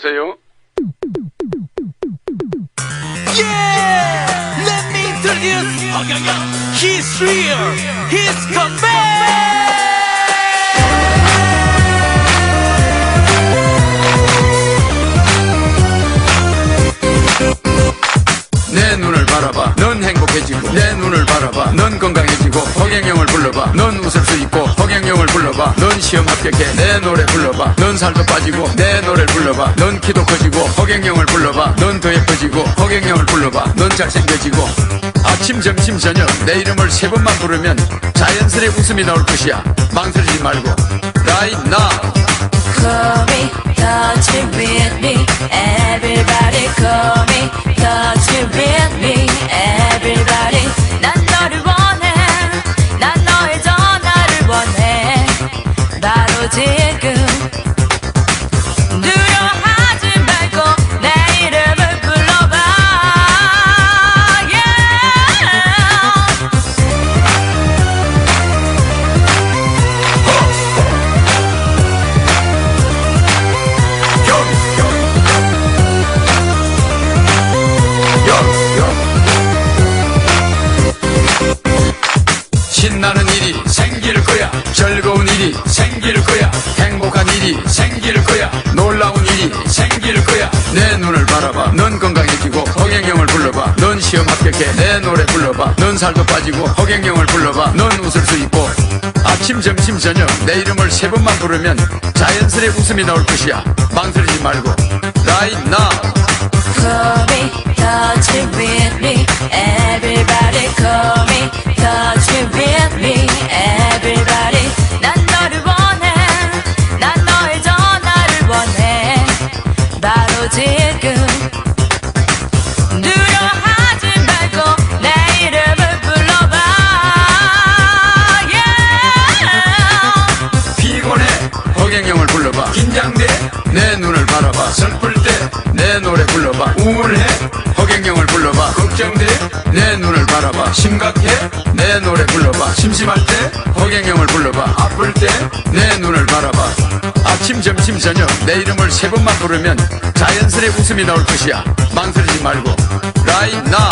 여보세요? Yeah! Let me introduce He's real! He's come back! 내 눈을 바라봐 넌 행복해지고 내 눈을 바라봐 넌 건강해지고 허경영을 불러봐. 넌 웃을 수 있고 허경영을 불러봐. 넌 시험 합격해 내 노래 불러봐. 넌 살도 빠지고 내 노래를 불러봐. 넌 키도 커지고 허경영을 불러봐. 넌 더 예뻐지고 허경영을 불러봐. 넌 잘생겨지고. 아침 점심 저녁 내 이름을 세 번만 부르면 자연스레 웃음이 나올 것이야. 망설이지 말고. Right now. Call me, touch it with me. Everybody call me, touch it with me. Everybody. 시험 합격해 내 노래 불러봐. 넌 살도 빠지고 허경영을 불러봐. 넌 웃을 수 있고. 아침 점심 저녁 내 이름을 세 번만 부르면 자연스레 웃음이 나올 것이야. 망설이지 말고. Right now. Call me, touch it with me. Everybody call me, touch 불러봐 우울해. 허경영을 불러봐. 걱정돼? 내 눈을 바라봐. 심각해? 내 노래 불러봐. 심심할 때? 허경영을 불러봐. 아플 때? 내 눈을 바라봐. 아침 점심 저녁. 내 이름을 세 번만 부르면 자연스레 웃음이 나올 것이야. 망설이지 말고. Right now.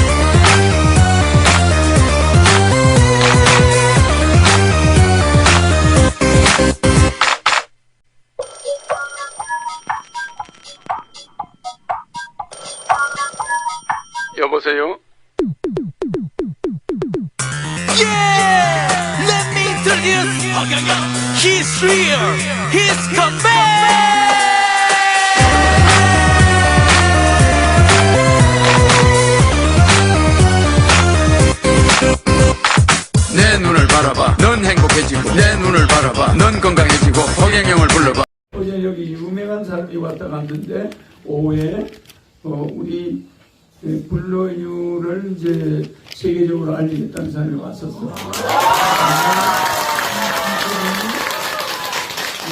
여보 He's real! He's come back! 내 눈을 바라봐 넌 행복해지고 내 눈을 바라봐 넌 건강해지고 허경영을 불러봐 어제 여기 유명한 사람이 왔다 갔는데 오후에 어, 우리 그 불러유를 이제 세계적으로 알리겠다는 사람이 왔었어.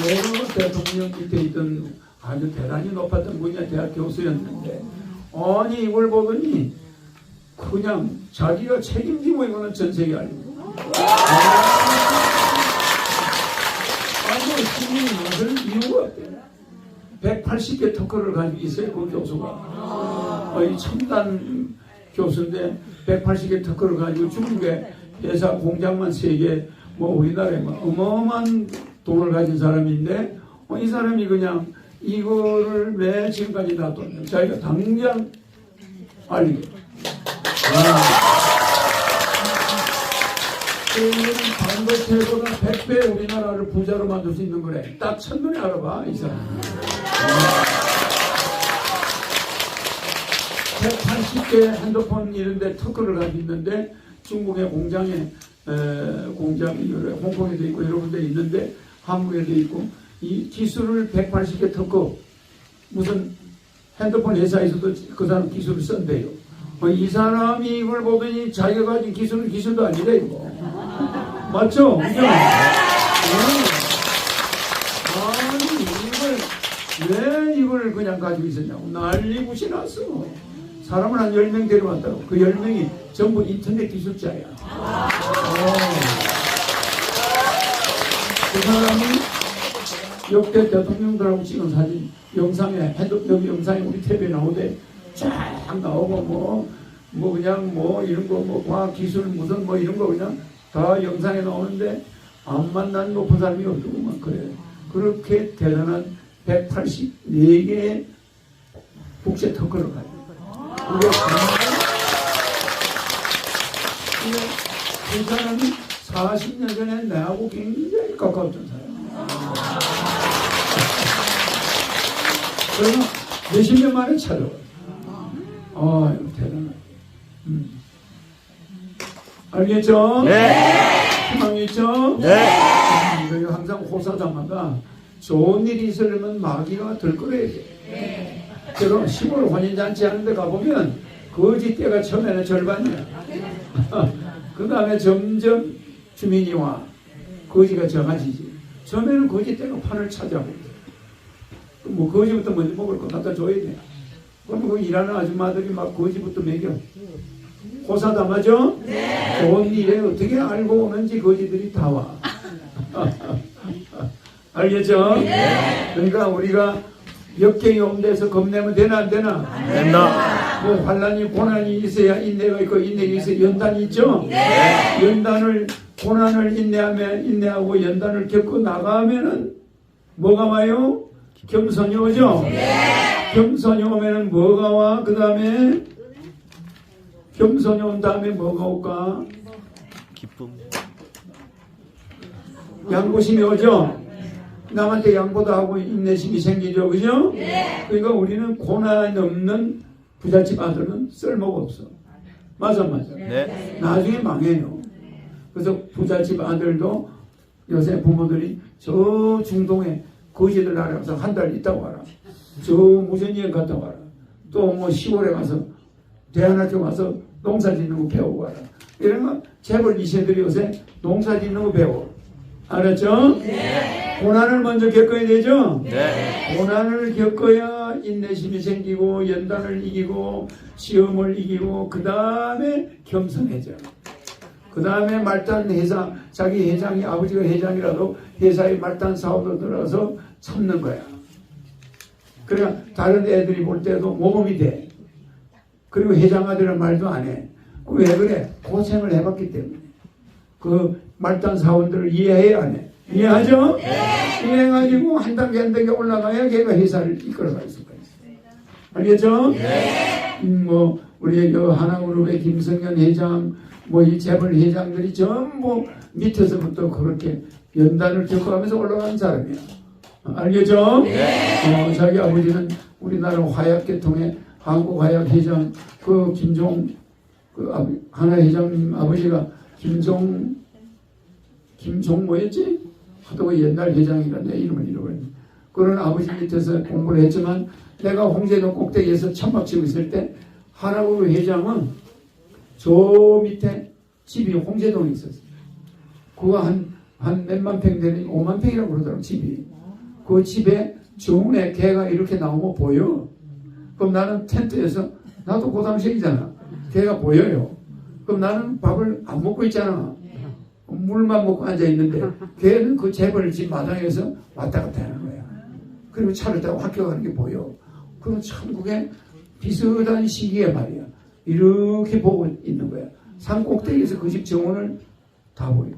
여러 대통령 밑에 있던 아주 대단히 높았던 분야 대학 교수였는데 아니 이걸 보더니 그냥 자기가 책임지고 이거는 전 세계 알리고 아니 힘이 무슨 이유가 없대 180개 특허를 가지고 있어요 그 교수가. 어, 이 첨단 교수인데 180개 특허를 가지고 중국에 회사 공장만 3개 뭐 우리나라에 뭐 어마어마한 돈을 가진 사람인데 어, 이 사람이 그냥 이거를 왜 지금까지 놔뒀냐 자기가 당장 알리게 이거는 반도체보다 100배 우리나라를 부자로 만들 수 있는 거래. 딱 첫눈에 알아봐, 이 사람. 180개 핸드폰 이런데 특허를 가지고 있는데 중국의 공장에 에, 공장이 여러 홍콩에도 있고 여러 군데 있는데 한국에도 있고 이 기술을 180개 특허 무슨 핸드폰 회사에서도 그 사람 기술을 쓴대요. 어, 이 사람이 이걸 보더니 자기가 가진 기술은 기술도 아니래 이거. 맞죠? 그죠? 네. 아니 이걸 왜 이걸 그냥 가지고 있었냐고 난리굿이 났어. 사람을 한 10명 데려왔다고. 그 10명이 전부 인터넷 기술자야. 어. 그 사람이 역대 대통령들하고 찍은 사진 영상에 핸드 여기 영상에 우리 탭에 나오대. 쫙 나오고 뭐뭐 그냥 뭐 이런 거 뭐 과학 기술 무슨 뭐 이런 거 그냥 다 영상에 나오는데 안 만난 높은 사람이 없더구만 그래. 그렇게 대단한 184개의 국제 특허를 가지고. 그게 이 사람이 40년 전에 나하고 굉장히 가까웠던 사람. 그래서 몇십 년 만에 찾아와. 아, 이거 대단하다. 음. 알겠죠? 네. 희망이 있죠? 네. 그리고 항상 호사다마가 좋은 일이 있으려면 마귀가 들끓어야 돼. 그럼 시골 혼인잔치 하는데 가보면 거지 때가 처음에는 절반이야. 그 다음에 점점 주민이 와. 거지가 적어지지. 처음에는 거지 때가 판을 차지하고. 뭐 거지부터 먼저 먹을 거 갖다 줘야 돼. 그럼 그 일하는 아줌마들이 막 거지부터 먹여. 호사다마죠? 네. 좋은 일에 어떻게 알고 오는지 거지들이 다 와. 알겠죠? 그러니까 우리가 역경이 온 데서 겁내면 되나 안 되나? 된다. 뭐 환란이 고난이 있어야 인내가 있고 인내가 있어야 연단이 있죠. 연단을 고난을 인내하면 인내하고 연단을 겪고 나가면은 뭐가 와요? 겸손이 오죠. 겸손이 오면은 뭐가 와? 그 다음에 겸손이 온 다음에 뭐가 올까? 기쁨. 양보심이 오죠. 남한테 양보도 하고 인내심이 생기죠, 그죠? 그러니까 우리는 고난 없는 부잣집 아들은 쓸모가 없어. 맞아, 맞아. 네. 나중에 망해요. 그래서 부잣집 아들도 요새 부모들이 저 중동에 거지들 나라 가서 한 달 있다 와라. 저 무전여행 갔다 와라. 또 뭐 시골에 가서 대안학교 가서 농사 짓는 거 배우고 와라. 이러면 재벌 이세들이 요새 농사 짓는 거 배워. 알았죠? 고난을 먼저 겪어야 되죠? 네. 고난을 겪어야 인내심이 생기고 연단을 이기고 시험을 이기고 그 다음에 겸손해져. 그 다음에 말단 회사 자기 회장이 아버지가 회장이라도 회사에 말단 사업으로 들어가서 참는 거야. 그러니까 다른 애들이 볼 때도 모범이 돼. 그리고 회장 아들은 말도 안 해. 그왜 그래? 고생을 해봤기 때문에. 그 말단 사원들을 이해해야 안 해. 이해하죠? 이해해가지고 한 단계 한 단계 올라가야 걔가 회사를 이끌어갈 수가 있어. 알겠죠? 음, 뭐 우리 그 하나그룹의 김성현 회장, 뭐 이 재벌 회장들이 전부 밑에서부터 그렇게 연단을 겪어가면서 올라간 사람이야. 알겠죠? 어, 자기 아버지는 우리나라 화약계통의 한국화약 회장 그 김종 그 아버, 하나 회장님 아버지가 김종 김종 뭐였지? 하도 그 옛날 회장이라 내 이름을 잃어버렸네. 그런 아버지 밑에서 공부를 했지만 내가 홍제동 꼭대기에서 천막 치고 있을 때 하나부 회장은 저 밑에 집이 홍제동에 있었어. 그거 한, 한 몇만 평 되는 5만 평이라고 그러더라고, 집이. 그 집에 정문에 개가 이렇게 나오면 보여. 그럼 나는 텐트에서, 나도 고등학생이잖아. 개가 보여요. 그럼 나는 밥을 안 먹고 있잖아. 물만 먹고 앉아 있는데 걔는 그 재벌 집 마당에서 왔다 갔다 하는 거야. 그리고 차를 타고 학교 가는 게 보여. 그럼 천국에 비슷한 시기에 말이야. 이렇게 보고 있는 거야. 산 꼭대기에서 그 집 정원을 다 보여.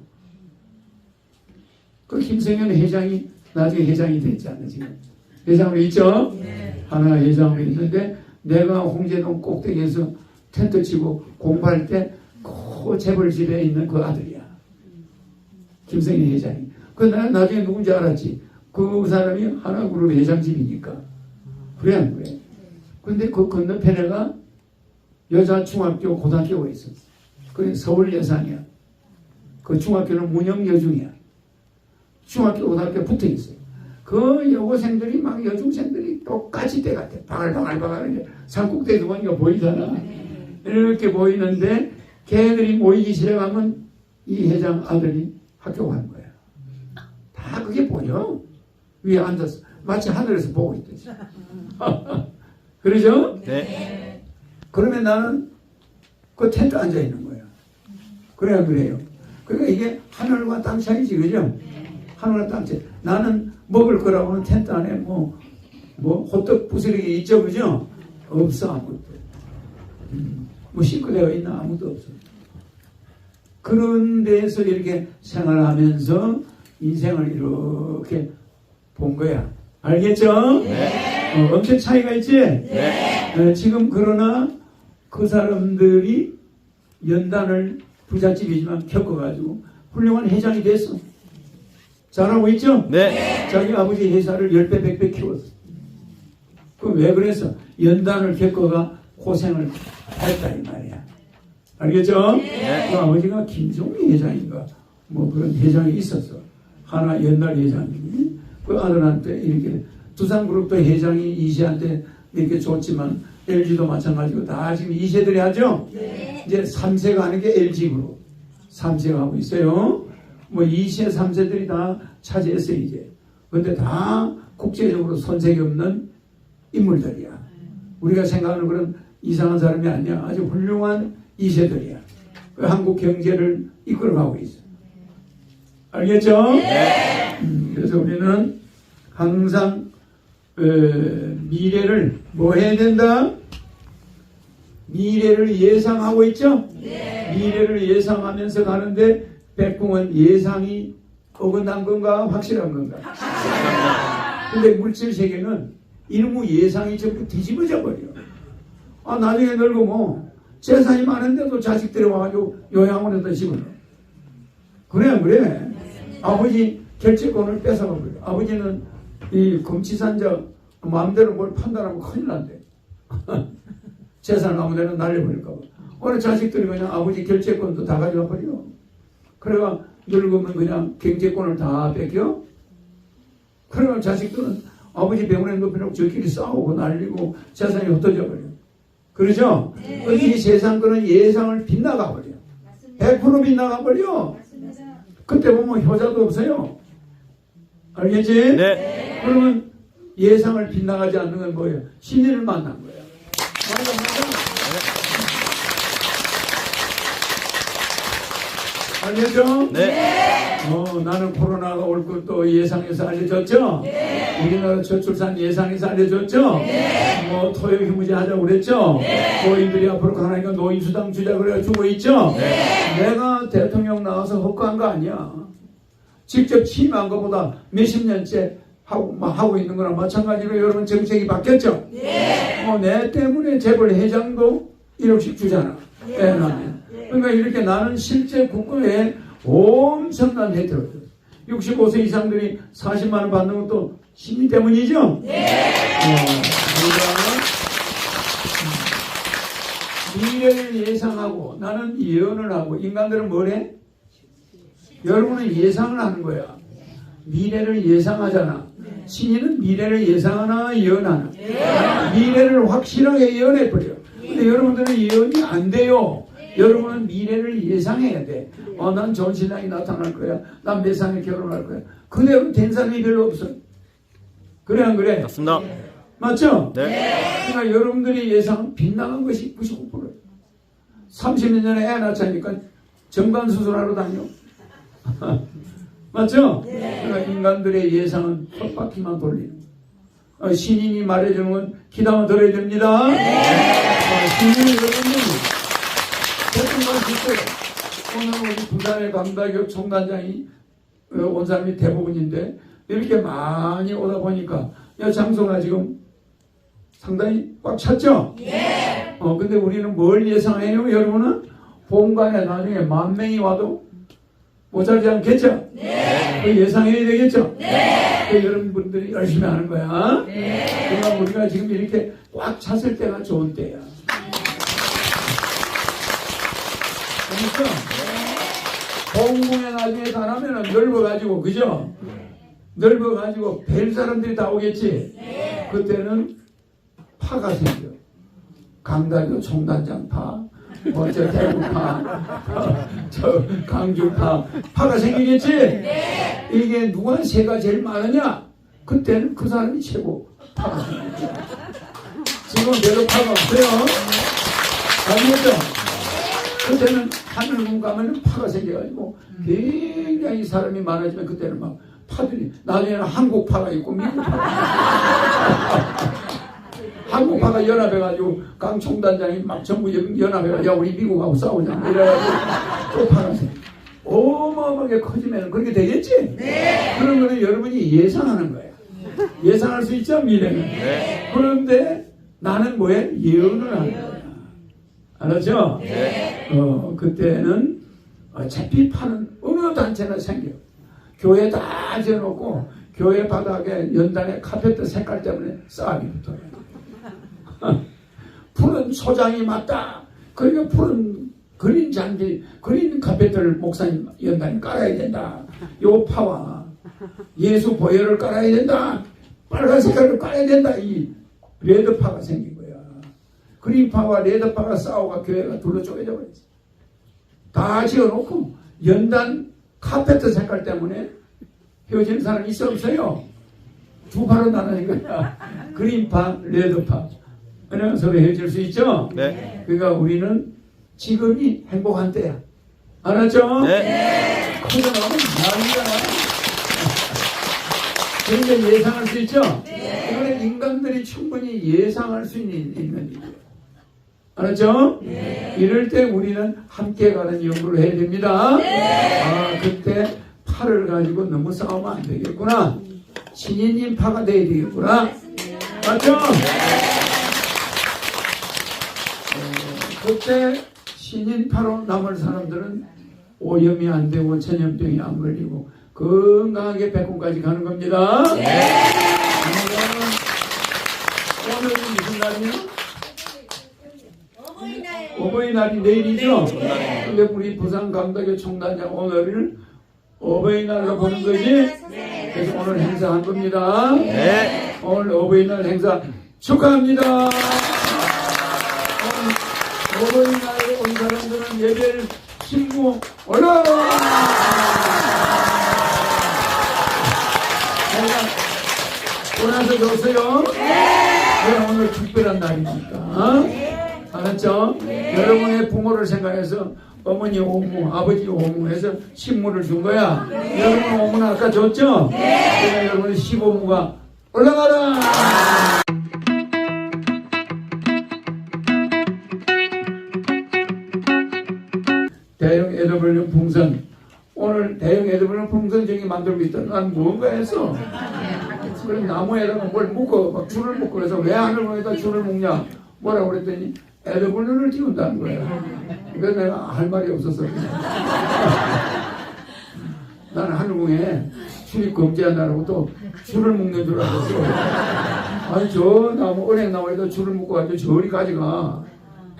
그 김성현 회장이 나중에 회장이 됐지 않나 지금. 회장으로 있죠? 하나 회장으로 있는데 내가 홍제동 꼭대기에서 텐트 치고 공부할 때 그 재벌 집에 있는 그 아들이야. 김성현 회장이. 그 나는 나중에 누군지 알았지. 그 사람이 하나그룹 회장 집이니까. 그래 안 그래? 근데 그 건너편에가 여자 중학교 고등학교가 있었어. 그게 서울 예산이야. 그 중학교는 문영 여중이야. 중학교 고등학교 붙어 있어요. 그 여고생들이 막 여중생들이 똑같이 때 같아. 바글바글바글 이제 산꼭대기 보니까 보이잖아. 이렇게 보이는데 걔들이 모이기 시작하면 이 회장 아들이 학교 가는 거야. 다 그게 보여. 위에 앉아서 마치 하늘에서 보고 있듯이. 그러죠? 네. 그러면 나는 그 텐트 앉아 있는 거야. 그래야 그래요. 그러니까 이게 하늘과 땅 차이지, 그죠? 하늘과 땅 차이. 나는 먹을 거라고는 텐트 안에 뭐, 뭐, 호떡 부스러기 있죠, 그죠? 없어, 아무것도. 음, 뭐, 싱크대가 있나? 아무도 없어. 그런 데에서 이렇게 생활하면서 인생을 이렇게 본 거야. 알겠죠? 어, 엄청 차이가 있지? 어, 지금 그러나 그 사람들이 연단을 부잣집이지만 겪어가지고 훌륭한 회장이 됐어. 잘하고 있죠? 네. 자기 아버지 회사를 10배, 100배 키웠어. 그럼 왜 그랬어? 연단을 겪어가 고생을 했다, 이 말이야. 알겠죠? 그 아버지가 김종미 회장인가, 뭐 그런 회장이 있었어. 하나 연달 회장이. 그 아들한테 이렇게 두산그룹도 회장이 이세한테 이렇게 줬지만 LG도 마찬가지고 다 지금 2세들이 하죠? 이제 3세가 하는 게 LG그룹. 3세가 하고 있어요. 뭐 2세, 3세들이 다 차지했어요, 이제. 근데 다 국제적으로 손색이 없는 인물들이야. 우리가 생각하는 그런 이상한 사람이 아니야. 아주 훌륭한 2세들이야. 그 한국 경제를 이끌어가고 있어. 알겠죠? 음, 그래서 우리는 항상 어, 미래를 뭐 해야 된다? 미래를 예상하고 있죠? 미래를 예상하면서 가는데 백궁은 예상이 어긋난 건가 확실한 건가? 근데 물질 세계는 이놈의 예상이 전부 뒤집어져 버려. 아 나중에 늙고 뭐 재산이 많은데도 자식들이 와가지고 요양원에다 집어넣어. 그래 안 그래? 아버지 결제권을 뺏어가 버려. 아버지는 이 검치산자 마음대로 뭘 판단하면 큰일 난대. 재산 아무 데나 날려버릴까 봐. 어느 자식들이 그냥 아버지 결제권도 다 가져가 버려. 그래가 늙으면 그냥 경제권을 다 뺏겨. 그러면 자식들은 아버지 병원에 눕혀놓고 저끼리 싸우고 날리고 재산이 흩어져 버려. 그러죠? 이 세상 거는 예상을 빗나가 버려. 100% 빗나가 버려. 그때 보면 효자도 없어요. 알겠지? 네. 그러면 예상을 빗나가지 않는 건 뭐예요? 신인을 만난 거야. 맞아, 맞아. 알겠죠? 네. 어, 나는 코로나가 올 것도 예상해서 알려줬죠? 우리나라 저출산 예상해서 알려줬죠? 뭐 토요 휴무제 하자고 그랬죠? 노인들이 앞으로 가나니까 노인수당 주자 그래 주고 있죠? 내가 대통령 나와서 헛거한 거 아니야. 직접 취임한 것보다 몇십 년째 하고, 막 하고 있는 거랑 마찬가지로 여러분 정책이 바뀌었죠? 어, 내 때문에 재벌 회장도 1억씩 주잖아. 애 낳으면. 그러니까 이렇게 나는 실제 국가에 엄청난 혜택을 줬어. 65세 이상들이 40만 원 받는 것도 심리 때문이죠? 네. 미래를 예상하고 나는 예언을 하고 인간들은 뭐래? 여러분은 예상을 하는 거야. 미래를 예상하잖아. 신인은 미래를 예상하나 예언하나. 미래를 확실하게 예언해버려. 근데 여러분들은 예언이 안 돼요. 여러분은 미래를 예상해야 돼. 어, 난 좋은 신랑이 나타날 거야. 난몇 살에 결혼할 거야. 그대로 된 사람이 별로 없어. 그래, 안 그래? 맞습니다. 맞죠? 네. 그러니까 여러분들의 예상은 빗나간 것이 99%예요. 30년 전에 애 낳자니까 정관 수술하러 다녀. 맞죠? 그러니까 인간들의 예상은 헛바퀴만 돌리는 거예요. 어, 신인이 말해주는 건 기다만 들어야 됩니다. 어, 신인이 여러분들 대통령 그때 오늘 우리 부산의 강다교 총단장이 어, 온 사람이 대부분인데 이렇게 많이 오다 보니까 야 장소가 지금 상당히 꽉 찼죠? 예. 어 근데 우리는 뭘 예상해요, 여러분은? 본관에 나중에 만 명이 와도 모자르지 않겠죠? 네. 그 예상해야 되겠죠? 네. 그 여러분들이 열심히 하는 거야. 네. 그러니까 우리가 지금 이렇게 꽉 찼을 때가 좋은 때야. 그러니까 공공에 나중에 가라면은 넓어가지고 그죠? 넓어가지고 뵐 사람들이 다 오겠지. 그때는 파가 생겨. 강다교 총단장 파, 뭐저 대구파, 어, 저 강주파 파가 생기겠지. 이게 누가 새가 제일 많으냐? 그때는 그 사람이 최고 파가 생기죠. 지금은 별로 파가 없어요. 알겠죠? 그때는 하늘군 가면 파가 생겨가지고 굉장히 사람이 많아지면 그때는 막 파들이 나중에는 한국 파가 있고 미국 파가 한국파가 연합해가지고 강 총단장이 막 전부 연- 연합해가지고 야 우리 미국하고 싸우자. 이래가지고 또생 어마어마하게 커지면 그렇게 되겠지? 그런 거는 여러분이 예상하는 거야. 예상할 수 있죠 미래는? 그런데 나는 뭐에? 예언을 하는 거야. 알았죠? 어, 그때는 어차피 파는 어느 단체나 생겨. 교회 다 지어놓고 교회 바닥에 연단에 카페트 색깔 때문에 싸움이 붙어요. 푸른 소장이 맞다. 그러니까 푸른 그린 잔디, 그린 카페트를 목사님 연단에 깔아야 된다. 요 파와 예수 보혈을 깔아야 된다. 빨간 색깔을 깔아야 된다. 이 레드파가 생긴 거야. 그린파와 레드파가 싸워가 교회가 둘로 쪼개져 버렸지. 다 지어놓고 연단 카페트 색깔 때문에 헤어지는 사람이 있어 없어요? 두 파로 나누는 거야. 그린파, 레드파. 그러면 서로 헤어질 수 있죠? 네. 그러니까 우리는 지금이 행복한 때야. 알았죠? 네. 커져나가면 난리가 나. 그러니까 예상할 수 있죠? 이거는 인간들이 충분히 예상할 수 있는, 있는 일이에요. 알았죠? 이럴 때 우리는 함께 가는 연구를 해야 됩니다. 아, 그때 팔을 가지고 너무 싸우면 안 되겠구나. 신인님 파가 돼야 되겠구나. 맞죠? 어, 그때 신인파로 남을 사람들은 오염이 안 되고 전염병이 안 걸리고 건강하게 백군까지 가는 겁니다. 오늘은, 오늘은 무슨 날이요? 어버이날이 내일이죠? 근데 우리 부산 강덕의 총단장 오늘을 어버이날로 보는 거지? 그래서 오늘 행사한 겁니다. 네. 오늘 어버이날 행사 축하합니다. 오늘 어버이날에 온 사람들은 예배를 신고 올라와! 내가 원해서 줬어요? 네. 오늘 특별한 날이니까. 알았죠? 여러분의 부모를 생각해서 어머니 오무, 아버지 오무 해서 신물을 준 거야. 여러분 오무는 아까 줬죠? 그러니까 여러분 시보무가 올라가라! 오늘 대형 에더블룸 풍선 저기 만들고 있다. 난 무언가 했어. 그럼 나무에다가 뭘 묶어, 막 줄을 묶어. 그래서 왜 하늘문에다 줄을 묶냐? 뭐라고 그랬더니 에더블룸을 띄운다는 거야. 그래서 내가 할 말이 없었어. 나는 하늘궁에 출입 금지한다고 또 줄을 묶는 줄 알았어. 아니, 저 나무, 은행 나무에다 줄을 묶어가지고 저리까지 가.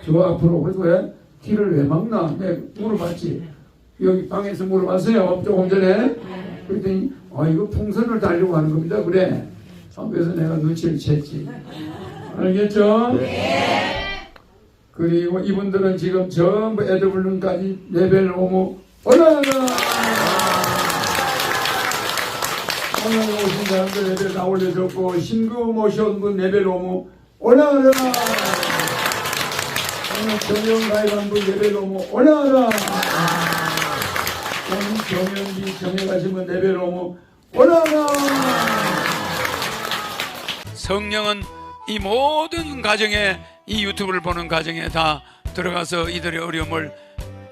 저 앞으로. 그래서 왜? 길을 왜 막나? 내가 물어봤지. 여기 방에서 물어봤어요. 조금 전에. 그랬더니, 아, 이거 풍선을 달려고 하는 겁니다. 그래. 아, 그래서 내가 눈치를 챘지. 알겠죠? 그리고 이분들은 지금 전부 에드블룬까지 레벨 오무 올라가라! 오늘 오신 사람들 레벨 다 올려줬고, 신금 오신 분 레벨 오무 올라가라! 오늘 정형 가입한 분 레벨 오무 올라가라! 정형하신 분 레벨 오무 올라가라! 성령은 이 모든 가정에 이 유튜브를 보는 가정에 다 들어가서 이들의 어려움을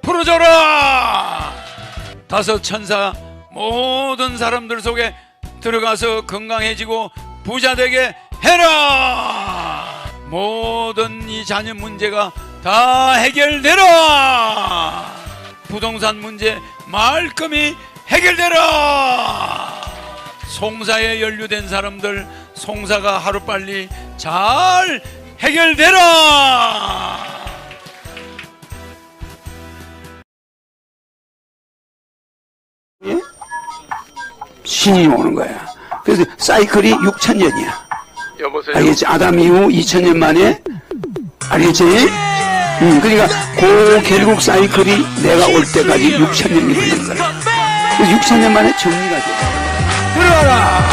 풀어줘라! 다섯 천사 모든 사람들 속에 들어가서 건강해지고 부자 되게 해라! 모든 이 자녀 문제가 다 해결되라! 부동산 문제 말끔히 해결되라 송사에 연루된 사람들 송사가 하루빨리 잘 해결되라 신이 오는 거야. 그래서 사이클이 6천 년이야. 여보세요 알겠지? 아담 이후 2천 년 만에 알겠지? 음, 그러니까 그 결국 사이클이 내가 올 때까지 6천 년이 걸린 거야. 그래서 6천 년 만에 정리가 돼. 들어가라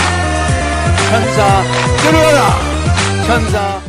천사 들어가라 천사